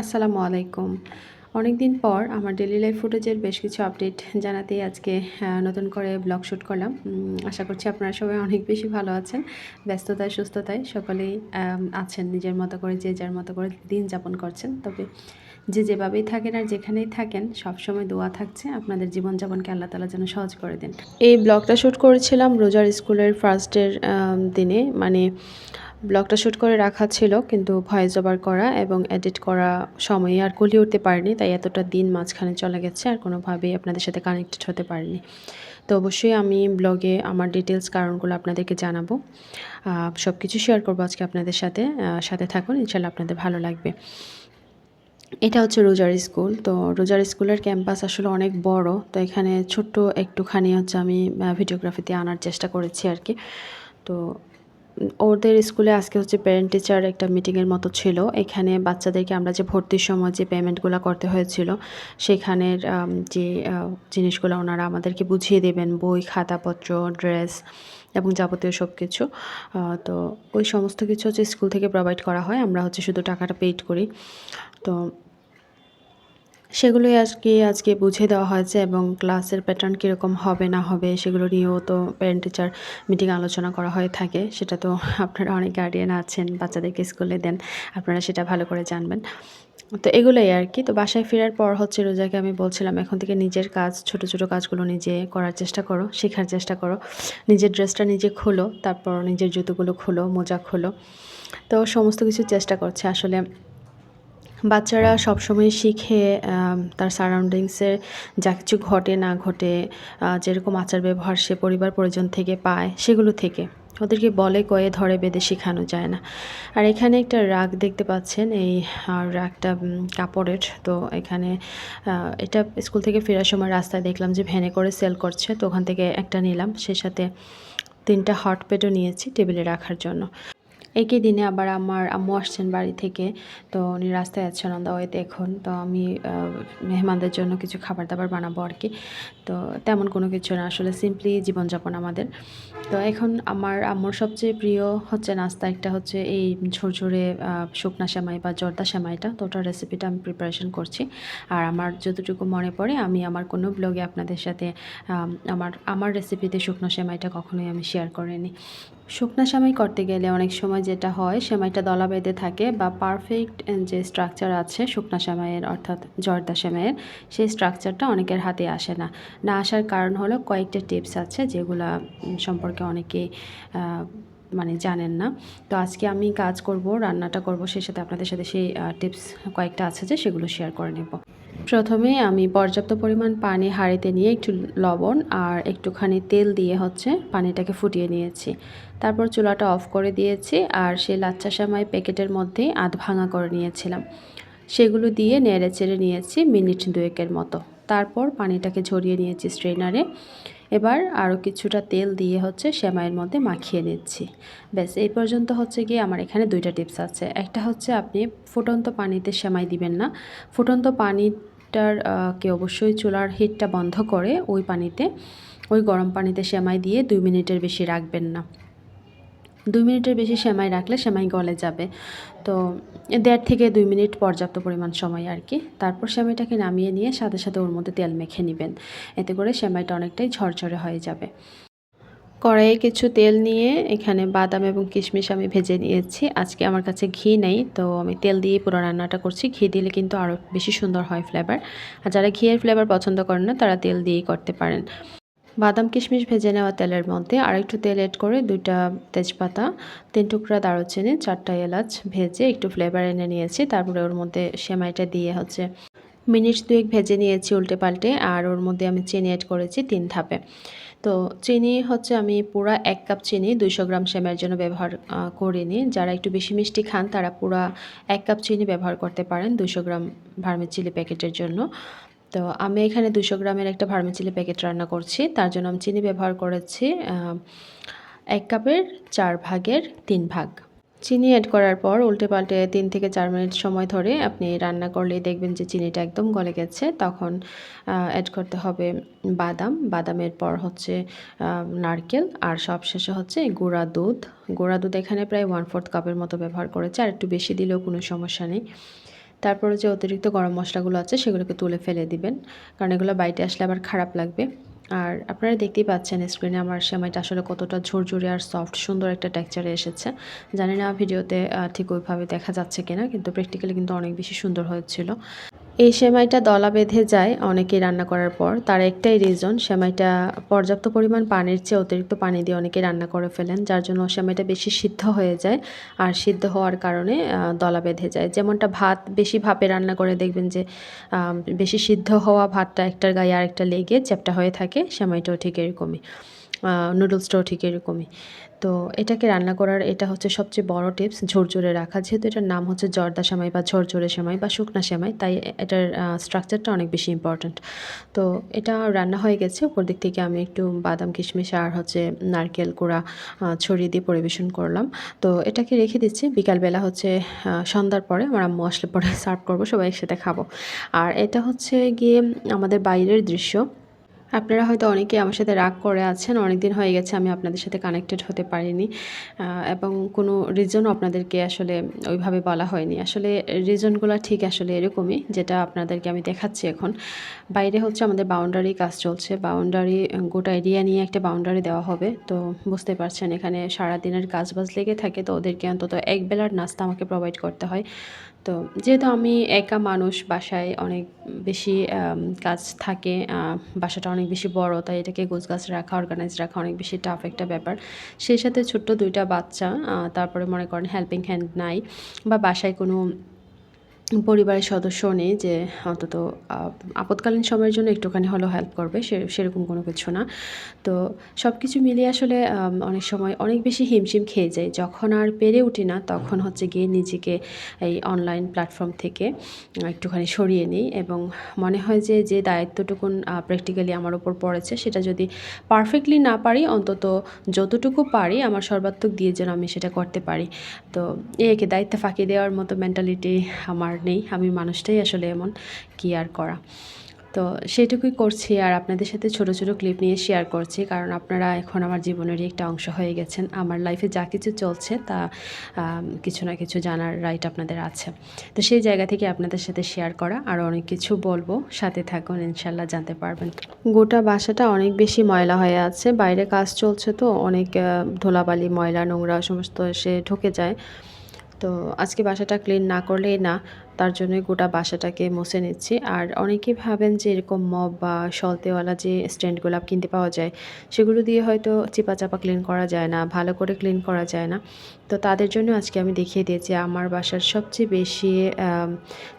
আসসালামু আলাইকুম। অনেক দিন পর আমার ডেলি লাইফ ফুটেজের বেশ কিছু আপডেট জানাতেই আজকে নতুন করে ব্লগ শ্যুট করলাম। আশা করছি আপনারা সবাই অনেক বেশি ভালো আছেন, ব্যস্ততায়, সুস্থতায় সকলেই আছেন নিজের মতো করে, যে যার মতো করে দিন যাপন করছেন। তবে যে যেভাবেই থাকেন আর যেখানেই থাকেন, সবসময় দোয়া থাকছে আপনাদের জীবনযাপনকে আল্লাহ তালা যেন সহজ করে দেন। এই ব্লগটা শ্যুট করেছিলাম রোজার স্কুলের ফার্স্টের দিনে। মানে ব্লগটা শ্যুট করে রাখা ছিল, কিন্তু ভয়েস ওভার করা এবং এডিট করা সময়ে আর কলিয়ে উঠতে পারিনি, তাই এতটা দিন মাঝখানে চলে গেছে আর কোনোভাবেই আপনাদের সাথে কানেক্টেড হতে পারিনি। তো অবশ্যই আমি ব্লগে আমার ডিটেলস কারণগুলো আপনাদেরকে জানাব। সব কিছু শেয়ার করব আজকে আপনাদের সাথে। সাথে থাকুন ইনশাল্লাহ আপনাদের ভালো লাগবে। এটা হচ্ছে রোজার স্কুল। তো রোজার স্কুলের ক্যাম্পাস আসলে অনেক বড়, তো এখানে ছোট্ট একটুখানি হচ্ছে আমি ভিডিওগ্রাফিতে আনার চেষ্টা করেছি আর কি। তো ওদের স্কুলে আজকে হচ্ছে প্যারেন্ট টিচার একটা মিটিংয়ের মতো ছিল। এখানে বাচ্চাদেরকে আমরা যে ভর্তির সময় যে পেমেন্টগুলো করতে হয়েছিল, সেখানের যে জিনিসগুলো ওনারা আমাদেরকে বুঝিয়ে দেবেন। বই, খাতাপত্র ড্রেস এবং যাবতীয় সব কিছু তো ওই সমস্ত কিছু হচ্ছে স্কুল থেকে প্রোভাইড করা হয়। আমরা হচ্ছে শুধু টাকাটা পেইড করি। তো সেগুলোই আজকে আজকে বুঝিয়ে দেওয়া হয়েছে এবং ক্লাসের প্যাটার্ন কীরকম হবে, না হবে, সেগুলো নিয়েও তো প্যারেন্ট টিচার মিটিং আলোচনা করা হয়ে থাকে। সেটা তো আপনারা অনেক গার্ডিয়ান আছেন, বাচ্চাদেরকে স্কুলে দেন, আপনারা সেটা ভালো করে জানবেন। তো এগুলোই আর কি। তো বাসায় ফেরার পর হচ্ছে রোজাকে আমি বলছিলাম, এখন থেকে নিজের কাজ, ছোট ছোট কাজগুলো নিজে করার চেষ্টা করো, শেখার চেষ্টা করো। নিজের ড্রেসটা নিজে খোলো, তারপর নিজের জুতোগুলো খোলো, মোজা খোলো। তো সমস্ত কিছু চেষ্টা করছে। আসলে বাচ্চারা সবসময় শিখে তার সারাউন্ডিংসে যা কিছু ঘটে না ঘটে যেরকম আচার ব্যবহার সে পরিবার পরিজন থেকে পায়, সেগুলো থেকে। ওদেরকে বলে কয়ে ধরে বেঁধে শেখানো যায় না। আর এখানে একটা রাগ দেখতে পাচ্ছেন, এই রাগটা কাপড়ের। তো এখানে এটা স্কুল থেকে ফেরার সময় রাস্তায় দেখলাম যে ভ্যানে করে সেল করছে, তো ওখান থেকে একটা নিলাম। সেই সাথে তিনটা হট প্লেটও নিয়েছি টেবিলে রাখার জন্য। একই দিনে আবার আমার আম্মু আসছেন বাড়ি থেকে। তো উনি রাস্তায় আছেন অন ওয়েতে এখন। তো আমি মেহমানদের জন্য কিছু খাবার দাবার বানাবো আর কি। তো তেমন কোনো কিছু না, আসলে সিম্পলি জীবনযাপন আমাদের। তো এখন আমার আম্মুর সবচেয়ে প্রিয় হচ্ছে নাস্তা। একটা হচ্ছে এই ঝরঝরে শুকনা সেমাই বা জর্দা সেমাইটা। তো ওটার রেসিপিটা আমি প্রিপারেশন করছি। আর আমার যতটুকু মনে পড়ে, আমি আমার কোনো ব্লগে আপনাদের সাথে আমার আমার রেসিপিতে শুকনো সেমাইটা কখনোই আমি শেয়ার করিনি। শুকনা সেমাই করতে গেলে অনেক সময় যেটা হয়, সেমাইটা দলা বেঁধে থাকে বা পারফেক্ট যে স্ট্রাকচার আছে শুকনা সেমাইয়ের অর্থাৎ জর্দা সেমাইয়ের, সেই স্ট্রাকচারটা অনেকের হাতে আসে না। না আসার কারণ হলো কয়েকটা টিপস আছে যেগুলা সম্পর্কে অনেকে মানে জানেন না। তো আজকে আমি কাজ করব, রান্নাটা করব, সেই সাথে আপনাদের সাথে সেই টিপস কয়েকটা আছে যে সেগুলো শেয়ার করে নেব। প্রথমে আমি পর্যাপ্ত পরিমাণ পানি হাঁড়িতে নিয়ে একটু লবণ আর একটুখানি তেল দিয়ে হচ্ছে পানিটাকে ফুটিয়ে নিয়েছি। তারপর চুলাটা অফ করে দিয়েছি আর সেই লাচ্চা সেমাই প্যাকেটের মধ্যেই আধ ভাঙা করে নিয়েছিলাম। সেগুলো দিয়ে নেড়ে চেড়ে নিয়েছি মিনিট দুয়েকের মতো। তারপর পানিটাকে ঝরিয়ে নিয়েছি স্ট্রেনারে এবার আরও কিছুটা তেল দিয়ে হচ্ছে সেমাইয়ের মধ্যে মাখিয়ে নিচ্ছি। ব্যাস, এই পর্যন্ত হচ্ছে গিয়ে আমার এখানে দুইটা টিপস আছে। একটা হচ্ছে আপনি ফুটন্ত পানিতে সেমাই দিবেন না। ফুটন্ত পানিটার আহ, কে অবশ্যই চুলার হিটটা বন্ধ করে ওই পানিতে ওই গরম পানিতে সেমাই দিয়ে দুই মিনিটের বেশি রাখবেন না। দুই মিনিটের বেশি সেমাই রাখলে সেমাই গলে যাবে। তো দেড় থেকে দুই মিনিট পর্যাপ্ত পরিমাণ সময় আর কি। তারপর সেমাইটাকে নামিয়ে নিয়ে সাথে সাথে ওর মধ্যে তেল মেখে নেবেন। এতে করে সেমাইটা অনেকটাই ঝরঝরে হয়ে যাবে। কড়াইয়ে কিছু তেল নিয়ে এখানে বাদাম এবং কিশমিশ আমি ভেজে নিয়েছি। আজকে আমার কাছে ঘি নেই, তো আমি তেল দিয়ে পুরো রান্নাটা করছি। ঘি দিলে কিন্তু আরও বেশি সুন্দর হয় ফ্লেভার আর যারা ঘিয়ের ফ্লেভার পছন্দ করেন না, তারা তেল দিয়েই করতে পারেন। বাদাম, কিশমিশ ভেজে নেওয়া তেলের মধ্যে আরেকটু তেল এড করে দুইটা তেজপাতা, তিন টুকরা দারুচিনি, চারটা এলাচ ভেজে একটু ফ্লেভার এনে নিয়েছি। তারপরে ওর মধ্যে সেমাইটা দিয়ে হচ্ছে মিনিট দুয়েক ভেজে নিয়েছি উল্টে পাল্টে। আর ওর মধ্যে আমি চিনি অ্যাড করেছি তিন ধাপে। তো চিনি হচ্ছে আমি পুরা এক কাপ চিনি দুইশো গ্রাম সেমের জন্য ব্যবহার করিনি যারা একটু বেশি মিষ্টি খান, তারা পুরা এক কাপ চিনি ব্যবহার করতে পারেন দুশো গ্রাম ভার্মি চিলি প্যাকেটের জন্য। তো আমি এখানে দুশো গ্রামের একটা ভার্মিচিলি প্যাকেট রান্না করছি। তার জন্য আমি চিনি ব্যবহার করেছি এক কাপের চার ভাগের তিন ভাগ। চিনি অ্যাড করার পর উল্টে পাল্টে তিন থেকে চার মিনিট সময় ধরে আপনি রান্না করলেই দেখবেন যে চিনিটা একদম গলে গেছে। তখন অ্যাড করতে হবে বাদাম। বাদামের পর হচ্ছে নারকেল। আর সবশেষে হচ্ছে গুঁড়া দুধ। গুঁড়া দুধ এখানে প্রায় ওয়ান ফোর্থ কাপের মতো ব্যবহার করেছে। আর একটু বেশি দিলেও কোনো সমস্যা নেই। তারপরে যে অতিরিক্ত গরম মশলাগুলো আছে সেগুলোকে তুলে ফেলে দিবেন। কারণ এগুলো বাইরে আসলে আবার খারাপ লাগবে। আর আপনারা দেখতেই পাচ্ছেন স্ক্রিনে আমার সেমাইটা আসলে কতটা ঝুরঝুরে আর সফট সুন্দর একটা টেক্সচারে এসেছে। জানি না ভিডিওতে ঠিক ওইভাবে দেখা যাচ্ছে কিনা, কিন্তু প্র্যাকটিক্যালি কিন্তু অনেক বেশি সুন্দর হয়েছিল। এই সেমাইটা দলা বেঁধে যায় অনেকেই রান্না করার পর। তার একটাই রিজন সেমাইটা পর্যাপ্ত পরিমাণ পানির চেয়ে অতিরিক্ত পানি দিয়ে অনেকেই রান্না করে ফেলেন, যার জন্য সেমাইটা বেশি সিদ্ধ হয়ে যায় আর সিদ্ধ হওয়ার কারণে দলা বেঁধে যায়। যেমনটা ভাত, বেশি ভাপে রান্না করে দেখবেন যে বেশি সিদ্ধ হওয়া ভাতটা একটার গায়ে আরেকটা লেগে চ্যাপটা হয়ে থাকে, সেমাইটাও ঠিক এরকমই। নুডলসটাও ঠিক এরকমই। তো এটাকে রান্না করার এটা হচ্ছে সবচেয়ে বড় টিপস ঝরঝরে রাখা। যেহেতু এটার নাম হচ্ছে জর্দা সেমাই বা ঝরঝরে সেমাই বা শুকনা সেমাই, তাই এটার স্ট্রাকচারটা অনেক বেশি ইম্পর্ট্যান্ট তো এটা রান্না হয়ে গেছে, উপর দিক থেকে আমি একটু বাদাম, কিশমিশ আর হচ্ছে নারকেল কোড়া ছড়িয়ে দিয়ে পরিবেশন করলাম। তো এটাকে রেখে দিচ্ছি, বিকালবেলা হচ্ছে সন্ধ্যার পরে আমার আম্মু আসলে পরে সার্ভ করব, সবাই একসাথে খাব। আর এটা হচ্ছে গিয়ে আমাদের বাইরের দৃশ্য। আপনারা হয়তো অনেকেই আমার সাথে রাগ করে আছেন অনেক দিন হয়ে গেছে আমি আপনাদের সাথে কানেক্টেড হতে পারিনি এবং কোনো রিজনও আপনাদেরকে আসলে ওইভাবে বলা হয়নি। আসলে রিজনগুলো ঠিক আসলে এরকমই, যেটা আপনাদেরকে আমি দেখাচ্ছি এখন। বাইরে হচ্ছে আমাদের বাউন্ডারি কাজ চলছে। বাউন্ডারি গোটা এরিয়া নিয়ে একটা বাউন্ডারি দেওয়া হবে। তো বুঝতে পারছেন, এখানে সারা দিনের কাজ বাজ লেগে থাকে, তো ওদেরকে অন্তত এক বেলার নাস্তা আমাকে প্রোভাইড করতে হয়। তো যেহেতু আমি একা মানুষ, বাসায় অনেক বেশি কাজ থাকে বাসাটা অনেক বেশি বড়, তাই এটাকে গোছগাছ রাখা অর্গানাইজ রাখা অনেক বেশি টাফ একটা ব্যাপার। সেই সাথে ছোট্ট দুইটা বাচ্চা তারপরে মনে করেন হেল্পিং হ্যান্ড নাই বা বাসায় কোনো পরিবারের সদস্য নেই যে অন্তত আহ, আপৎকালীন সময়ের জন্য একটুখানি হলেও হেল্প করবে সে সেরকম কোনো কিছু না। তো সব কিছু মিলিয়ে আসলে অনেক সময় অনেক বেশি হিমশিম খেয়ে যাই যখন আর পেরে উঠি না তখন হচ্ছে গিয়ে নিজেকে এই অনলাইন প্ল্যাটফর্ম থেকে একটুখানি সরিয়ে নিই এবং মনে হয় যে যে দায়িত্বটুকুন প্র্যাকটিক্যালি আমার ওপর পড়েছে সেটা যদি পারফেক্টলি না পারি অন্তত যতটুকু পারি আমার সর্বাত্মক দিয়ে যেন আমি সেটা করতে পারি। তো একে দায়িত্ব ফাঁকি দেওয়ার মতো মেন্টালিটি আমার নেই, আমি মানুষটাই আসলে এমন কি আর করা। তো সেটুকুই করছি আর আপনাদের সাথে ছোট ছোট ক্লিপ নিয়ে শেয়ার করছি, কারণ আপনারা এখন আমার জীবনেরই একটা অংশ হয়ে গেছেন। আমার লাইফে যা কিছু চলছে তা কিছু না কিছু জানার রাইট আপনাদের আছে। তো সেই জায়গা থেকে আপনাদের সাথে শেয়ার করা, আর অনেক কিছু বলব। সাথে থাকুন ইনশাল্লাহ জানতে পারবেন। গোটা বাসাটা অনেক বেশি ময়লা হয়ে আছে, বাইরে কাজ চলছে তো অনেক ধুলাবালি, ময়লা, নোংরা, সমস্ত এসে ঢুকে যায়। তো আজকে বাসাটা ক্লিন না করলেই না। তার জন্যই গোটা বাসাটাকে মুছে নিচ্ছি। আর অনেকেই ভাবেন যে এরকম মব বা সলতেওয়ালা যে স্ট্যান্ডগুলো কিনতে পাওয়া যায়, সেগুলো দিয়ে হয়তো চিপা চাপা ক্লিন করা যায় না, ভালো করে ক্লিন করা যায় না। তো তাদের জন্য আজকে আমি দেখিয়ে দিয়েছি আমার বাসার সবচেয়ে বেশি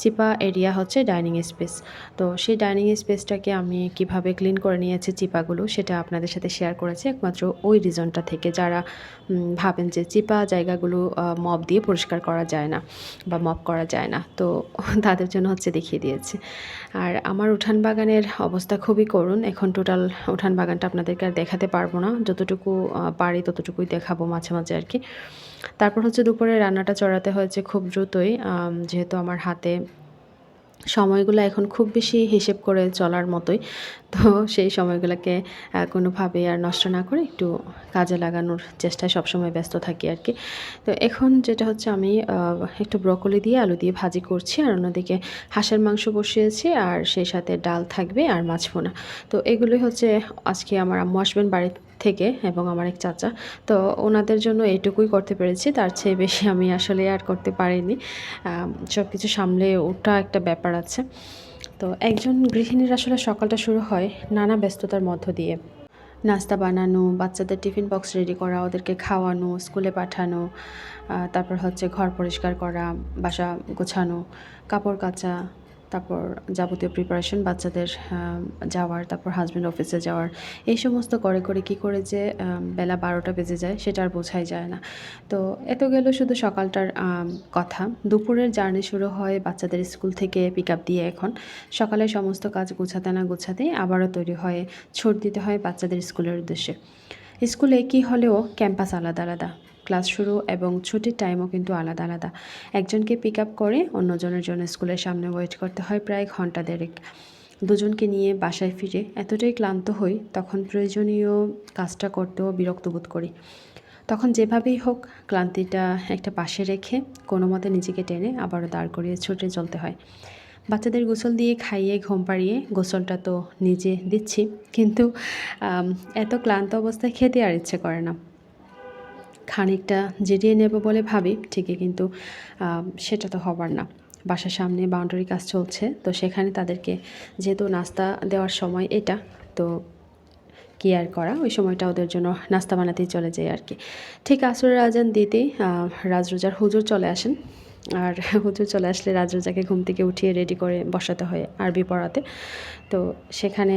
চিপা এরিয়া হচ্ছে ডাইনিং স্পেস তো সেই ডাইনিং স্পেসটাকে আমি কীভাবে ক্লিন করে নিয়েছি চিপাগুলো, সেটা আপনাদের সাথে শেয়ার করেছি একমাত্র ওই রিজনটা থেকে। যারা ভাবেন যে চিপা জায়গাগুলো মপ দিয়ে পরিষ্কার করা যায় না বা মপ করা যায় না। তো তাদের জন্য হচ্ছে দেখিয়ে দিয়েছে। আর আমার উঠান বাগানের অবস্থা খুবই করুণ। এখন টোটাল উঠান বাগানটা আপনাদেরকে আর দেখাতে পারব না। যতটুকু পারি ততটুকুই দেখাবো মাঝে মাঝে আর কি। তারপর হচ্ছে দুপুরে রান্নাটা চড়াতে হয়েছে খুব দ্রুতই। যেহেতু আমার হাতে সময়গুলো এখন খুব বেশি হিসেব করে চলার মতোই। তো সেই সময়গুলোকে কোনোভাবেই আর নষ্ট না করে একটু কাজে লাগানোর চেষ্টায় সবসময় ব্যস্ত থাকি আর কি। তো এখন যেটা হচ্ছে আমি একটু ব্রকলি দিয়ে আলু দিয়ে ভাজি করছি আর অন্যদিকে হাঁসের মাংস বসিয়েছি আর সেই সাথে ডাল থাকবে আর মাছ ভোনা। তো এগুলোই হচ্ছে আজকে আমার আম্মু আসবেন বাড়ি থেকে এবং আমার এক চাচা। তো ওনাদের জন্য এইটুকুই করতে পেরেছি। তার চেয়ে বেশি আমি আসলে আর করতে পারিনি। সব কিছু সামলে ওঠা একটা ব্যাপার আছে। তো একজন গৃহিণীর আসলে সকালটা শুরু হয় নানা ব্যস্ততার মধ্য দিয়ে। নাস্তা বানানো, বাচ্চাদের টিফিন বক্স রেডি করা, ওদেরকে খাওয়ানো, স্কুলে পাঠানো তারপর হচ্ছে ঘর পরিষ্কার করা, বাসা গোছানো, কাপড় কাচা তারপর যাবতীয় প্রিপারেশন বাচ্চাদের যাওয়ার, তারপর হাজব্যান্ড অফিসে যাওয়ার, এই সমস্ত করে করে কি করে যে বেলা বারোটা বেজে যায় সেটা আর বোঝাই যায় না। তো এত গেল শুধু সকালটার কথা। দুপুরের জার্নি শুরু হয় বাচ্চাদের স্কুল থেকে পিক আপ দিয়ে এখন। সকালে সমস্ত কাজ গোছাতে না গোছাতেই আবারও তৈরি হয়, ছোট দিতে হয় বাচ্চাদের স্কুলের উদ্দেশ্যে। স্কুলে কি হলেও ক্যাম্পাস আলাদা আলাদা। ক্লাস শুরু এবং ছুটির টাইমও কিন্তু আলাদা আলাদা। একজনকে পিক আপ করে অন্যজনের জন্য স্কুলের সামনে ওয়েট করতে হয় প্রায় ঘণ্টা দেড়েক। দুজনকে নিয়ে বাসায় ফিরে এতটাই ক্লান্ত হই তখন প্রয়োজনীয় কাজটা করতেও বিরক্ত বোধ করি। তখন যেভাবেই হোক ক্লান্তিটা একটা পাশে রেখে কোনো মতে নিজেকে টেনে আবারও দাঁড় করিয়ে ছুটে চলতে হয়। বাচ্চাদের গোসল দিয়ে খাইয়ে ঘুম পাড়িয়ে গোসলটা তো নিজে দিচ্ছি। কিন্তু এত ক্লান্ত অবস্থায় খেতে আর ইচ্ছে করে না। খানিকটা জিরিয়ে নেব বলে ভাবি, ঠিকই কিন্তু সেটা তো হবার না। বাসার সামনে বাউন্ডারি কাজ চলছে, তো সেখানে তাদেরকে যেহেতু নাস্তা দেওয়ার সময় এটা, তো কি আর করা, ওই সময়টা ওদের জন্য নাস্তা বানাতেই চলে যায় আর কি। ঠিক আসরের আজান দিতেই রাজরোজার হুজুর চলে আসেন। আর হুজুর চলে আসলে রাজরোজাকে ঘুম থেকে উঠিয়ে রেডি করে বসাতে হয় আরবি পড়াতে। তো সেখানে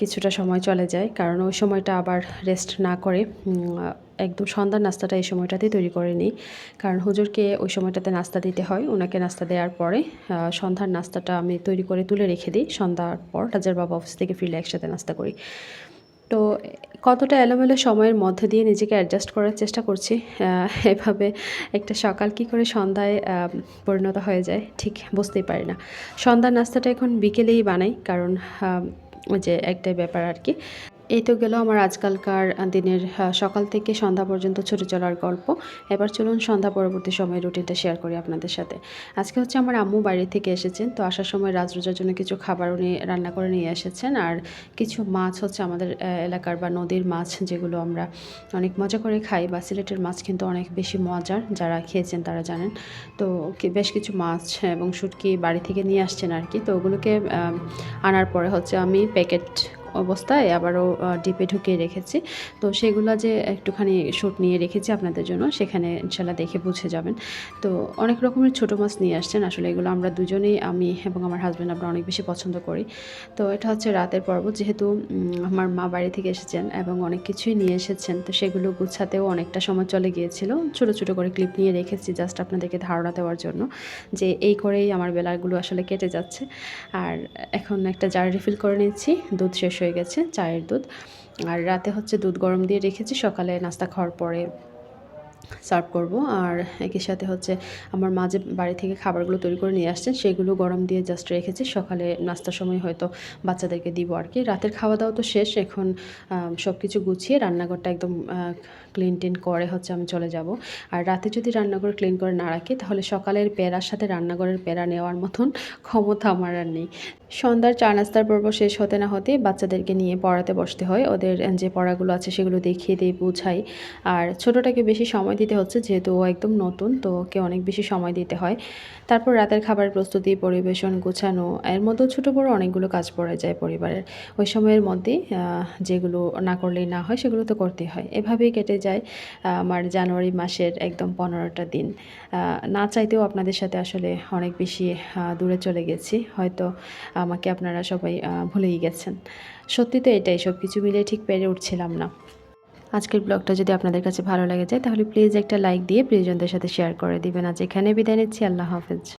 কিছুটা সময় চলে যায়, কারণ ওই সময়টা আবার রেস্ট না করে একদম সন্ধ্যার নাস্তাটা এই সময়টাতেই তৈরি করে নিই। কারণ হুজুরকে ওই সময়টাতে নাস্তা দিতে হয় ওনাকে নাস্তা দেওয়ার পরে সন্ধ্যার নাস্তাটা আমি তৈরি করে তুলে রেখে দিই, সন্ধ্যার পর রাজার বাবা অফিস থেকে ফিরলে একসাথে নাস্তা করি। তো কতটা এলোমেলো সময়ের মধ্যে দিয়ে নিজেকে অ্যাডজাস্ট করার চেষ্টা করছি এভাবে একটা সকাল কি করে সন্ধ্যায় পরিণত হয়ে যায়, ঠিক বুঝতেই পারি না। সন্ধ্যার নাস্তাটা এখন বিকেলেই বানাই, কারণ যে একটাই ব্যাপার আর কি। এই তো গেল আমার আজকালকার দিনের সকাল থেকে সন্ধ্যা পর্যন্ত ছুটে চলার গল্প। এবার চলুন সন্ধ্যা পরবর্তী সময় রুটিনটা শেয়ার করি আপনাদের সাথে। আজকে হচ্ছে আমার আম্মু বাইরে থেকে এসেছেন, তো আসার সময় রাজরোজার জন্য কিছু খাবার উনি রান্না করে নিয়ে এসেছেন। আর কিছু মাছ হচ্ছে আমাদের এলাকার বা নদীর মাছ যেগুলো আমরা অনেক মজা করে খাই, বা সিলেটের মাছ কিন্তু অনেক বেশি মজার যারা খেয়েছেন তারা জানেন। তো বেশ কিছু মাছ এবং শুটকি বাড়ি থেকে নিয়ে আসছেন আর কি। তো ওগুলোকে আনার পরে হচ্ছে আমি প্যাকেট অবস্থায় আবারও ডিপে ঢুকিয়ে রেখেছি। তো সেগুলো যে একটুখানি শ্যুট নিয়ে রেখেছি আপনাদের জন্য, সেখানে ইনশাল্লাহ দেখে বুঝে যাবেন। তো অনেক রকমের ছোটো মাছ নিয়ে আসছেন। আসলে এগুলো আমরা দুজনেই, আমি এবং আমার হাজব্যান্ড আমরা অনেক বেশি পছন্দ করি। তো এটা হচ্ছে রাতের পর্ব। যেহেতু আমার মা বাড়ি থেকে এসেছেন এবং অনেক কিছুই নিয়ে এসেছেন, তো সেগুলো গুছাতেও অনেকটা সময় চলে গিয়েছিল। ছোটো ছোটো করে ক্লিপ নিয়ে রেখেছি জাস্ট আপনাদেরকে ধারণা দেওয়ার জন্য যে এই করেই আমার বেলাগুলো আসলে কেটে যাচ্ছে। আর এখন একটা জার রিফিল করে নিচ্ছি, দুধ শেষ হয়ে গেছে চায়ের দুধ। আর রাতে হচ্ছে দুধ গরম দিয়ে রেখেছি। সকালে নাস্তা খাওয়ার পরে সার্ভ করব। আর একই সাথে হচ্ছে আমার মা যে বাড়ি থেকে খাবারগুলো তৈরি করে নিয়ে আসছেন, সেগুলো গরম দিয়ে জাস্ট রেখেছি। সকালে নাস্তার সময় হয়তো বাচ্চাদেরকে দিব আর কি। রাতের খাওয়া দাওয়া তো শেষ। এখন সব কিছু গুছিয়ে রান্নাঘরটা একদম ক্লিন টিন করে হচ্ছে আমি চলে যাব। আর রাতে যদি রান্নাঘর ক্লিন করে না রাখি, তাহলে সকালের প্যারার সাথে রান্নাঘরের প্যারা নেওয়ার মতন ক্ষমতা আমার আর নেই। সন্ধ্যার চা নাস্তার পর্ব শেষ হতে না হতে বাচ্চাদেরকে নিয়ে পড়াতে বসতে হয়। ওদের যে পড়াগুলো আছে, সেগুলো দেখিয়ে দিই, বুঝাই। আর ছোটোটাকে বেশি সময় দিতে হচ্ছে, যেহেতু ও একদম নতুন, তো ওকে অনেক বেশি সময় দিতে হয়। তারপর রাতের খাবার প্রস্তুতি, পরিবেশন, গোছানো, এর মতো ছোটো বড় অনেকগুলো কাজ পড়ে যায় পরিবারের। ওই সময়ের মধ্যে যেগুলো না করলেই না হয়, সেগুলো তো করতেই হয়। এভাবেই কেটে যায় আমার জানুয়ারি মাসের একদম পনেরোটা দিন। না চাইতেও আপনাদের সাথে আসলে অনেক বেশি দূরে চলে গেছি। হয়তো আমাকে আপনারা সবাই ভুলেই গেছেন। সত্যি তো এটাই সব কিছু মিলে ঠিক পেরে উঠছিলাম না। আজকের ব্লগটা যদি আপনাদের কাছে ভালো লাগে যায়, তাহলে প্লিজ একটা লাইক দিয়ে প্রিয়জনদের সাথে শেয়ার করে দিবেন। আজ এখানে বিদায় নিচ্ছি। আল্লাহ হাফেজ।